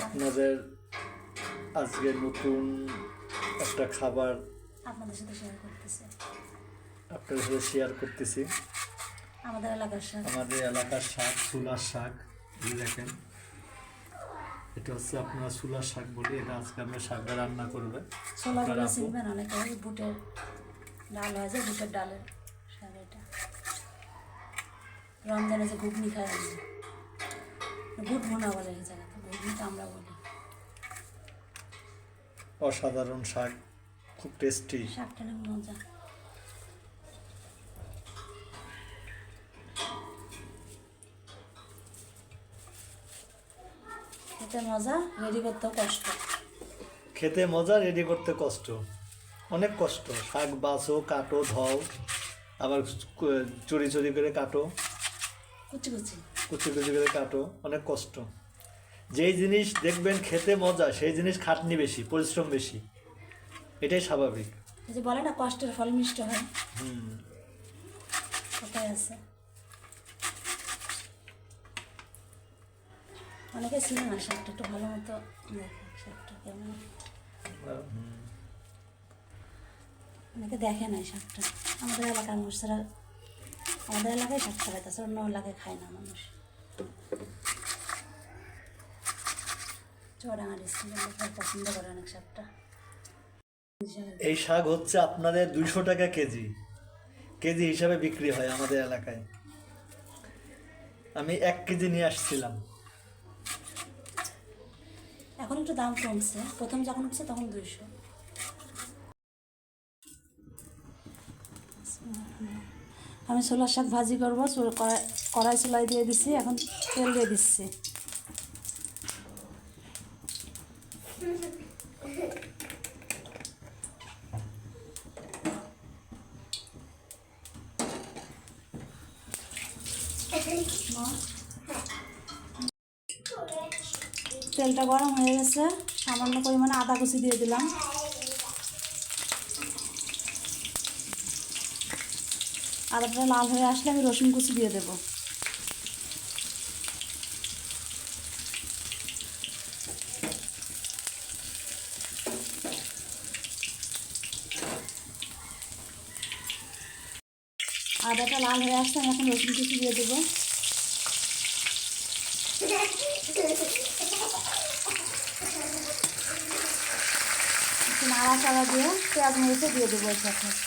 আপনাদের আজকে নতুন একটা খাবার আপনাদের সাথে শেয়ার করতেছে। আপনাদের সাথে শেয়ার করতেছি। আমাদের এলাকার সাথে আমাদের এলাকার শাক সুলার শাক দেখেন। এটা হচ্ছে আপনারা সুলার শাক বলি এটা আজকে আমরা শাকটা রান্না করবে। ছোলাগুলো? চিনবেন অনেকে বুটের ডাল হয় যে বুটের ডালের শাক এটা। রমজানে যে ঘুগনি খায় ঘুট বলে এই জায়গাতে আমরা বলি। অসাধারণ শাক খুব টেস্টি। শাকটা অনেক মজা। খেতে মজা রেডি করতেও কষ্ট। খেতে মজা রেডি করতে কষ্ট। অনেক কষ্ট। শাক বাছো কাটো ধও আবার চুরি চুরি করে কাটো। কুচি কুচি। কুচি কুচি করে কাটো অনেক কষ্ট। যেই জিনিস দেখবেন খেতে মজা সেই জিনিস খাটনি বেশি পরিশ্রম বেশি। এটাই স্বাভাবিক। যে বলে না কষ্টের ফল মিষ্ট হয়। হুম। কোথায় আছে। অনেকে ছিল না শাকটা একটু ভালো মতো দেখে শাকটা কেমন। অনেকে দেখে না শাকটা। আমাদের এলাকার মানুষরা আমাদের এলাকায় শাক খায় তাছাড়া অন্য এলাকায় খায় না মানুষ। এই শাক হচ্ছে আপনাদের দুইশো টাকা কেজি। কেজি হিসাবে বিক্রি হয় আমাদের এলাকায়। আমি এক কেজি নিয়ে আসছিলাম। এখন একটু দাম কমছে। প্রথম যখন উঠছে তখন দুইশো। আমি ছোলার শাক ভাজি করব কড়াই- চুলাই দিয়ে দিচ্ছি এখন তেল দিয়ে দিচ্ছি। তেলটা গরম হয়ে গেছে, সামান্য পরিমাণে আদা কুচি দিয়ে দিলাম। আদাটা লাল হয়ে আসলে আমি রসুন কুচি দিয়ে দেবো। আদাটা লাল হয়ে আসলে আমি এখন রসুন কুচি দিয়ে দেবো। নাড়া চাড়া দিয়ে পেঁয়াজ মরিচে দিয়ে দেবো এর সাথে।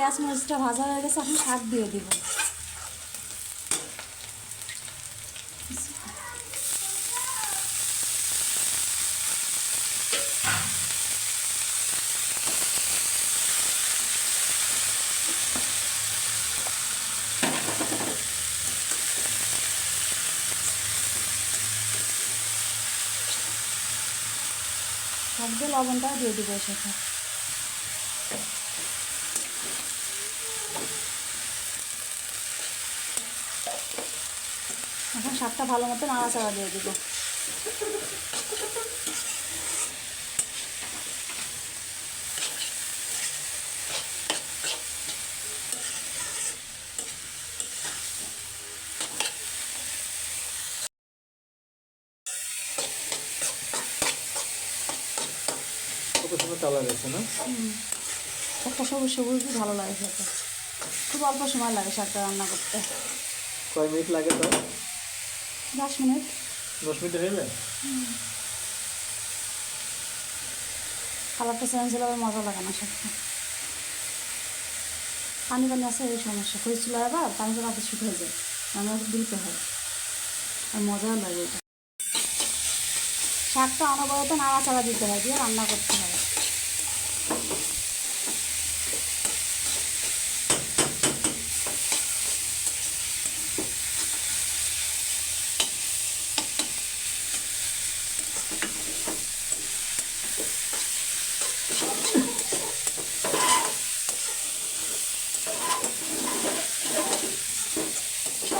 পেঁয়াজ মরিচটা ভাজা হয়ে গেছে এখন শাক দিয়ে দিব। দিয়ে লবণটাও দিয়ে দিব এর এখন শাকটা ভালো মতো নাড়াচাড়া দিয়ে দেবো। কত সময় কালার আছে না? একটা সবুজ সবুজ ভালো লাগে খেতে। খুব অল্প সময় লাগে শাকটা রান্না করতে। কয় মিনিট লাগে তো দশ মিনিট। দশ মিনিট হয়ে যায়? কালারটা চেঞ্জ হলে আবার মজা লাগে না শাকটা পানি পানি আছে এই সমস্যা। চুলা আবার পানিটা রাতে শুকিয়ে যায়। রান্না দিতে হয়। আর মজাও লাগে এটা। শাকটা অনবরত নাড়াচাড়া দিতে হয় দিয়ে রান্না করতে হয়।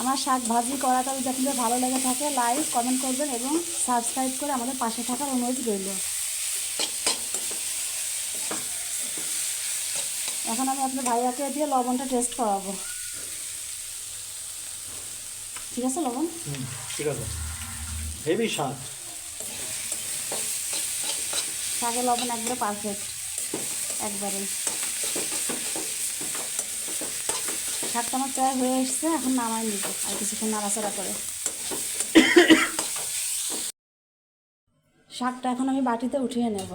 আমার শাক ভাজি করাটা যদি আপনাদের ভালো লেগে থাকে লাইক কমেন্ট করবেন এবং সাবস্ক্রাইব করে আমাদের পাশে থাকার অনুরোধ রইল। এখন আমি আপনার ভাইয়াকে দিয়ে লবণটা টেস্ট করাবো। ঠিক আছে লবণ? ঠিক আছে। হেভি শাক। শাকের লবণ একবারে পারফেক্ট একবারে। শাকটা আমার প্রায় হয়ে এসছে এখন নামাই নিব আর কিছুক্ষণ নাড়াচাড়া করে। শাকটা এখন আমি বাটিতে উঠিয়ে নেব।